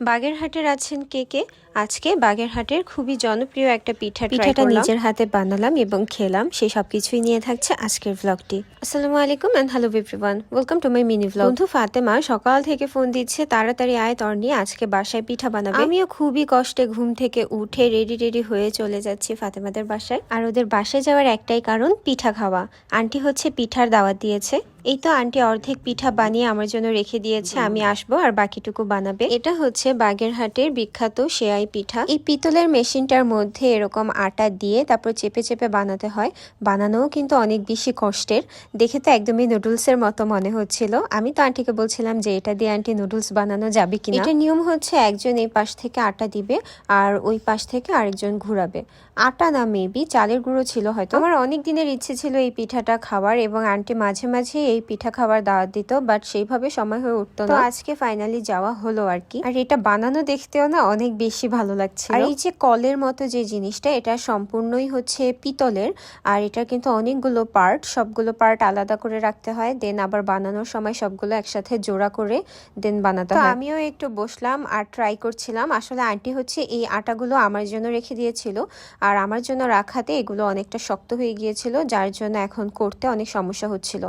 বাগেরহাটের আছেন কে কে? আজকে বাগেরহাটের খুবই জনপ্রিয় একটা পিঠা পিঠাটা নিজের হাতে বানালাম এবং খেলাম সেই সব কিছুই নিয়ে থাকছে আজকের ভ্লগটি আসসালামু আলাইকুম and hello everyone welcome to my mini vlog বন্ধু ফাতেমা সকাল থেকে ফোন দিচ্ছে তাড়াতাড়ি আয় তর নিয়ে আজকে বাসায় পিঠা বানাবে। আমিও খুবই কষ্টে ঘুম থেকে উঠে রেডি রেডি হয়ে চলে যাচ্ছি ফাতেমাদের বাসায়। আর ওদের বাসায় যাওয়ার একটাই কারণ পিঠা খাওয়া। আন্টি হচ্ছে পিঠার দাওয়াত দিয়েছে। এই তো আন্টি অর্ধেক পিঠা বানিয়ে আমার জন্য রেখে দিয়েছে, আমি আসব আর বাকিটুকু বানাবে। এটা হচ্ছে বাগেরহাটের বিখ্যাত সেয়াই পিঠা। এই পিতলের মেশিনটার মধ্যে এরকম আটা দিয়ে তারপর চেপে চেপে বানাতে হয়। বানানোও কিন্তু অনেক বেশি কষ্টের। দেখে তো একদমই নুডলসের মতো মনে হচ্ছিল। আমি তো আন্টিকে বলছিলাম যে, এটা দিয়ে আন্টি নুডলস বানানো যাবে কিনা? এটা নিয়ম হচ্ছে একজন এই পাশ থেকে আটা দিবে আর ওই পাশ থেকে আরেকজন ঘুরাবে। আটা না মেবি চালের গুঁড়ো ছিল হয়তো। আমার অনেক দিনের ইচ্ছে ছিল এই পিঠাটা খাওয়ার এবং আন্টি মাঝে মাঝে এই পিঠা খাওয়ার দাওয়াত দিত বাট সেইভাবে সময় হয়ে উঠতো না। তো আজকে ফাইনালি যাওয়া হলো আর কি। আর এটা বানানো দেখতেও না অনেক বেশি ভালো লাগছে আর এই যে কলের মতো যে জিনিসটা এটা সম্পূর্ণই হচ্ছে পিতলের আর এটা কিন্তু অনেকগুলো পার্ট সবগুলো পার্ট আলাদা করে রাখতে হয় দেন আবার বানানোর সময় সবগুলো একসাথে জোড়া করে দেন বানাতে হয়। আমিও একটু বসলাম আর ট্রাই করছিলাম। আসলে আন্টি হচ্ছে এই আটাগুলো আমার জন্য রেখে দিয়েছিল আর আমার জন্য রাখাতে এগুলো অনেকটা শক্ত হয়ে গিয়েছিল যার জন্য এখন করতে অনেক সমস্যা হচ্ছিল।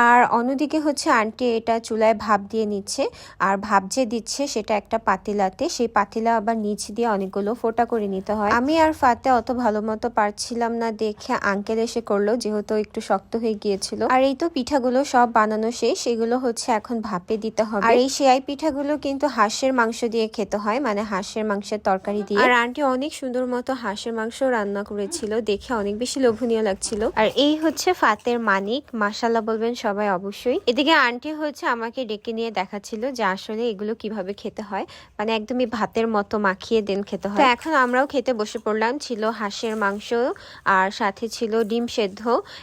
আর অন্যদিকে হচ্ছে আন্টি এটা চুলায় ভাপ দিয়ে নিচ্ছে। আর ভাপ যে দিচ্ছে সেটা একটা পাতিলাতে। সেই পাতিলা আবার নিচ দিয়ে অনেকগুলো ফোটা করে নিতে হয়। আমি আর ফাতে অত ভালো মতো পারছিলাম না দেখে আঙ্কেল এসে করল, যেহেতু একটু শক্ত হয়ে গিয়েছিল। আর এই তো পিঠাগুলো সব বানানো শেষ। এগুলো হচ্ছে এখন ভাপে দিতে হবে। আর এই সেয়াই পিঠাগুলো কিন্তু হাঁসের মাংস দিয়ে খেতে হয় মানে হাঁসের মাংসের তরকারি দিয়ে। আর আন্টি অনেক সুন্দর মতো হাঁসের মাংস রান্না করেছিল। দেখে অনেক বেশি লোভনীয় লাগছিল। আর এই হচ্ছে ফাতের মানিক। মাসাল্লাহ বলবেন সবাই অবশ্যই। এদিকে আন্টি হচ্ছে আমাকে ডেকে নিয়ে দেখাচ্ছিল যে আসলে এগুলো কীভাবে খেতে হয়। মানে একদমই ভাতের মতো মাখিয়ে দেন খেতে হয়। এখন আমরাও খেতে বসে পড়লাম। ছিল হাঁসের মাংস আর সাথে ছিল ডিম সেদ্ধ।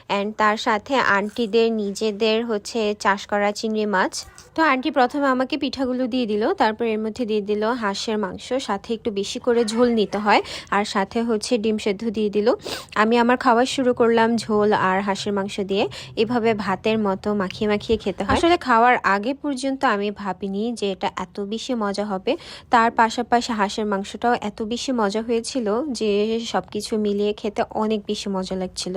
অ্যান্ড তার সাথে আন্টিদের নিজেদের হচ্ছে চাষ করা চিংড়ি মাছ। তো আন্টি প্রথমে আমাকে পিঠাগুলো দিয়ে দিল। তারপর এর মধ্যে দিয়ে দিল হাঁসের মাংস। সাথে একটু বেশি করে ঝোল নিতে হয়। আর সাথে হচ্ছে ডিম সেদ্ধ দিয়ে দিল। আমি আমার খাওয়া শুরু করলাম ঝোল আর হাঁসের মাংস দিয়ে। এভাবে ভাতের মতো মাখিয়ে মাখিয়ে খেতে হয়। আসলে খাওয়ার আগে পর্যন্ত আমি ভাবিনি যে এটা এত বেশি মজা হবে। তার পাশাপাশি হাঁসের মাংসটাও এত বেশি মজা হয়েছিল যে সবকিছু মিলিয়ে খেতে অনেক বেশি মজা লাগছিল।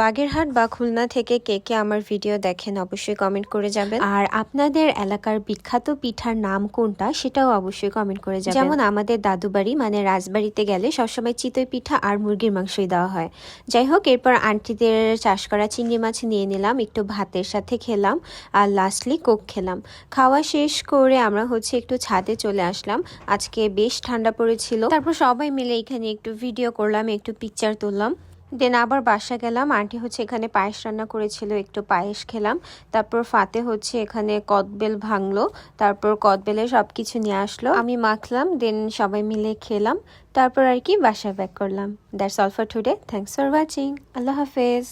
বাগেরহাট বা খুলনা থেকে কে কে আমার ভিডিও দেখেন অবশ্যই কমেন্ট করে যাবেন। আর আপনাদের এলাকার বিখ্যাত পিঠার নাম কোনটা সেটাও অবশ্যই কমেন্ট করে যাবেন। যেমন আমাদের দাদু বাড়ি মানে রাজবাড়িতে গেলে সবসময় চিতই পিঠা আর মুরগির মাংসই দেওয়া হয়। যাই হোক এরপর আন্টিদের চাষ করা চিংড়ি মাছ নিয়ে নিলাম একটু ভাতের সাথে খেলাম আর লাস্টলি কোক খেলাম। খাওয়া শেষ করে আমরা হচ্ছে একটু ছাদে চলে আসলাম। আজকে বেশ ঠান্ডা পড়েছিল। তারপর সবাই মিলে এখানে একটু ভিডিও করলাম একটু পিকচার তুললাম। দেন আবার বাসা গেলাম। আন্টি হচ্ছে এখানে পায়েস রান্না করেছিল, একটু পায়েস খেলাম। তারপর ফাতে হচ্ছে এখানে কদবেল ভাঙলো। তারপর কদবেলে সব কিছু নিয়ে আসলো। আমি মাখলাম দেন সবাই মিলে খেলাম। তারপর আর কি বাসায় ব্যাক করলাম। That's all for today thanks for watching আল্লাহ হাফেজ।